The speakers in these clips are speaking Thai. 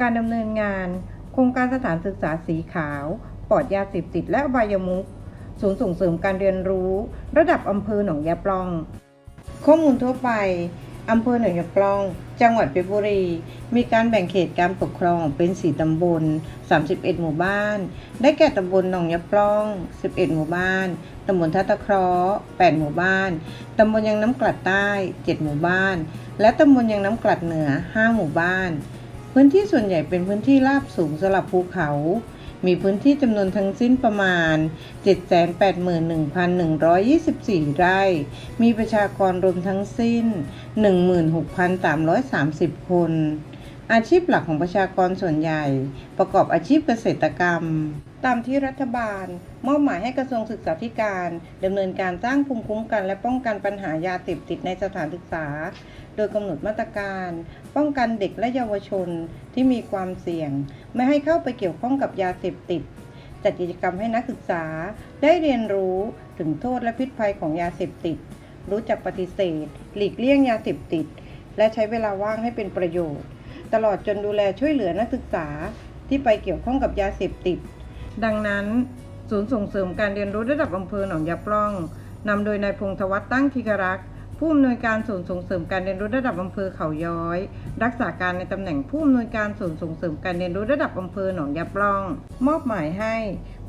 การดำเนินงาน โครงการสถานศึกษาสีขาว ปลอดยาเสพติดและอบายมุขศูนย์ส่งเสริมการเรียนรู้ ระดับอำเภอหนองยาปล่อง ข้อมูลทั่วไปอำเภอหนองยาปล่อง จังหวัดเพชรบุรี มีการแบ่งเขตการปกครองเป็น 4 ตำบล 31 หมู่บ้าน ได้แก่ตำบลหนองยาปล่อง 11 หมู่บ้าน ตำบลท่าตะเคราะห์8หมู่บ้าน ตำบลยังน้ำกลัดใต้ 7 หมู่บ้าน และตำบลยังน้ำกลัดเหนือ 5 หมู่บ้าน พื้นที่ส่วนใหญ่เป็นพื้นที่ราบสูงสลับภูเขา มีพื้นที่จำนวนทั้งสิ้นประมาณ 781,124 ไร่ มีประชากรรวมทั้งสิ้น 16,330 คน อาชีพหลักของประชากรส่วนใหญ่ ประกอบอาชีพเกษตรกรรม ตามที่รัฐบาล มอบหมายให้กระทรวงศึกษาธิการดำเนินการสร้างภูมิคุ้มกันและป้องกันปัญหายาเสพติดในสถานศึกษา โดยกำหนดมาตรการ ป้องกันเด็กและเยาวชนที่มีความเสี่ยง ไม่ให้เข้าไปเกี่ยวข้องกับยาเสพติด จัดกิจกรรมให้นักศึกษาได้เรียนรู้ถึงโทษและพิษภัยของยาเสพติด รู้จักปฏิเสธ หลีกเลี่ยงยาเสพติด และใช้เวลาว่างให้เป็นประโยชน์ ตลอดจนดูแลช่วยเหลือนักศึกษาที่ไปเกี่ยวข้องกับยาเสพติด ดังนั้นศูนย์ส่งเสริมการเรียนรู้ระดับอำเภอหนองยาปล่องนำโดยนายพงธวัฒน์ตั้งธิกรักษ์ ผู้อำนวยการศูนย์ส่งเสริมการเรียนรู้ระดับอำเภอเขาย้อย รักษาการในตำแหน่งผู้อำนวยการศูนย์ส่งเสริมการเรียนรู้ระดับอำเภอหนองยาปล่อง มอบหมายให้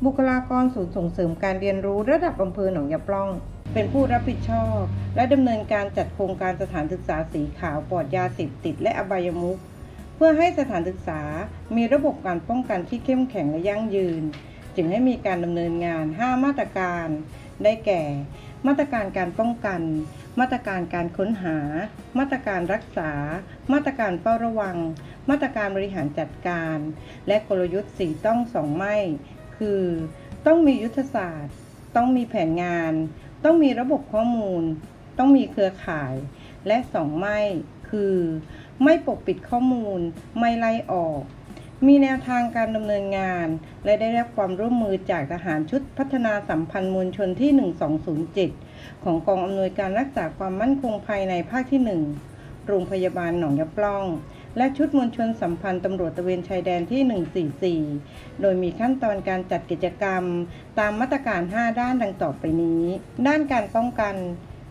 บุคลากรศูนย์ส่งเสริมการเรียนรู้ระดับอำเภอหนองยาปล่อง เป็นผู้รับผิดชอบ และดำเนินการจัดโครงการสถานศึกษาสีขาวปลอดยาเสพติด และอบายมุขเพื่อให้สถานศึกษามีระบบการป้องกันที่เข้มแข็งและยั่งยืน จึงให้มีการดำเนินงาน 5 มาตรการ ได้แก่ มาตรการการป้องกัน มาตรการการค้นหา มาตรการรักษา มาตรการเฝ้าระวัง มาตรการบริหารจัดการ และกลยุทธ์สี่ต้องสองไม่ คือ ต้องมียุทธศาสตร์ ต้องมีแผนงาน ต้องมีระบบข้อมูล ต้องมีเครือข่าย และสองไม่ คือ ไม่ปกปิดข้อมูล ไม่ไล่ออก มีแนวทางการดำเนินงาน และได้รับความร่วมมือจากทหารชุดพัฒนาสัมพันธ์มวลชนที่ 1207 ของกองอำนวยการรักษาความมั่นคงภายในภาคที่ 1 โรงพยาบาลหนองยะปล่อง และชุดมวลชนสัมพันธ์ตำรวจตะเวนชายแดนที่ 144 โดยมีขั้นตอนการจัดกิจกรรม ตามมาตรการ 5 ด้านดังต่อไปนี้ ด้านการป้องกัน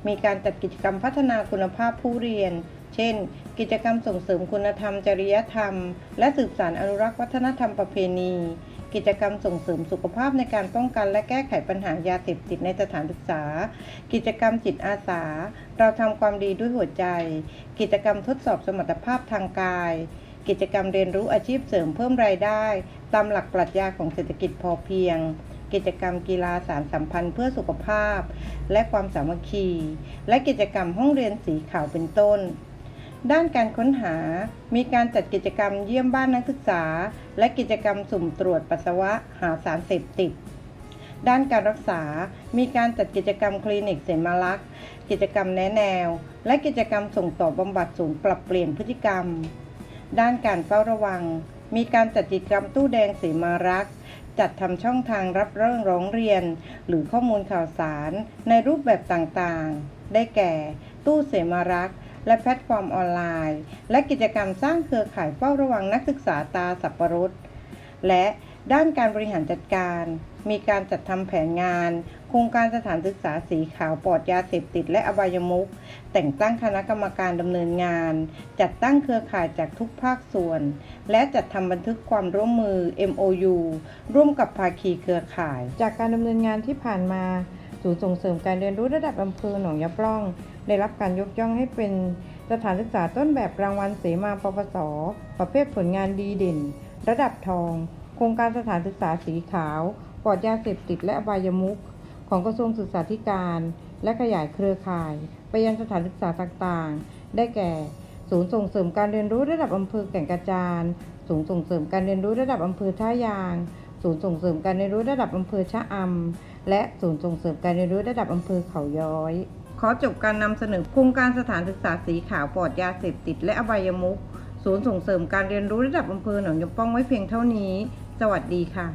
มีการจัดกิจกรรมพัฒนาคุณภาพผู้เรียน เช่น กิจกรรมส่งเสริมคุณธรรม จริยธรรม และสืบสานอนุรักษ์วัฒนธรรมประเพณี กิจกรรมส่งเสริมสุขภาพในการป้องกันและแก้ไขปัญหายาเสพติดในสถานศึกษา กิจกรรมจิตอาสา เราทำความดีด้วยหัวใจ กิจกรรมทดสอบสมรรถภาพทางกาย กิจกรรมเรียนรู้อาชีพเสริมเพิ่มรายได้ ตามหลักปรัชญาของเศรษฐกิจพอเพียงกิจกรรมกีฬาสารสัมพันธ์เพื่อสุขภาพ และความสามัคคี และกิจกรรมห้องเรียนสีขาวเป็นต้น ด้านการค้นหา มีการจัดกิจกรรมเยี่ยมบ้านนักศึกษา และกิจกรรมสุ่มตรวจปัสสาวะหาสารเสพติด ด้านการรักษา มีการจัดกิจกรรมคลินิกเสมาลักษ์กิจกรรมแนะแนว และกิจกรรมส่งต่อบำบัดศูนย์ปรับเปลี่ยนพฤติกรรม ด้านการเฝ้าระวัง มีการจัดกิจกรรมตู้แดงเสมารักษ์จัดทำช่องทางรับเรื่องร้องเรียน หรือข้อมูลข่าวสารในรูปแบบต่างๆ ได้แก่ ตู้เสมารักษ์ และแพลตฟอร์มออนไลน์ และกิจกรรมสร้างเครือข่ายเฝ้าระวังนักศึกษาตาสับปะรดและด้านการบริหารจัดการ มีการจัดทำแผนงาน โครงการสถานศึกษาสีขาวปลอดยาเสพติดและอบายมุขแต่งตั้งคณะกรรมการดำเนินงาน จัดตั้งเครือข่ายจากทุกภาคส่วน และจัดทำบันทึกความร่วมมือ MOU ร่วมกับภาคีเครือข่าย จากการดำเนินงานที่ผ่านมา ศูนย์ส่งเสริมการเรียนรู้ระดับอำเภอหนองยะปล่อง ได้รับการยกย่องให้เป็นสถานศึกษาต้นแบบรางวัลเสมาปปส ประเภทผลงานดีเด่น ระดับทอง โครงการสถานศึกษาสีขาวปลอดยาเสพติดและอบายมุขของกระทรวงศึกษาธิการ และขยายเครือข่าย ไปยังสถานศึกษาต่างๆ ได้แก่ ศูนย์ส่งเสริมการเรียนรู้ระดับอำเภอแก่งกระจานศูนย์ส่งเสริมการเรียนรู้ระดับอำเภอท่ายาง ศูนย์ส่งเสริมการเรียนรู้ระดับอำเภอชะอำและศูนย์ส่งเสริมการเรียนรู้ระดับอำเภอเขาย้อย ขอจบการนำเสนอโครงการสถานศึกษาสีขาวปลอดยาเสพติดและอบายมุขศูนย์ส่งเสริมการเรียนรู้ระดับอำเภอหนองยมป้องไว้เพียงเท่านี้ สวัสดีค่ะ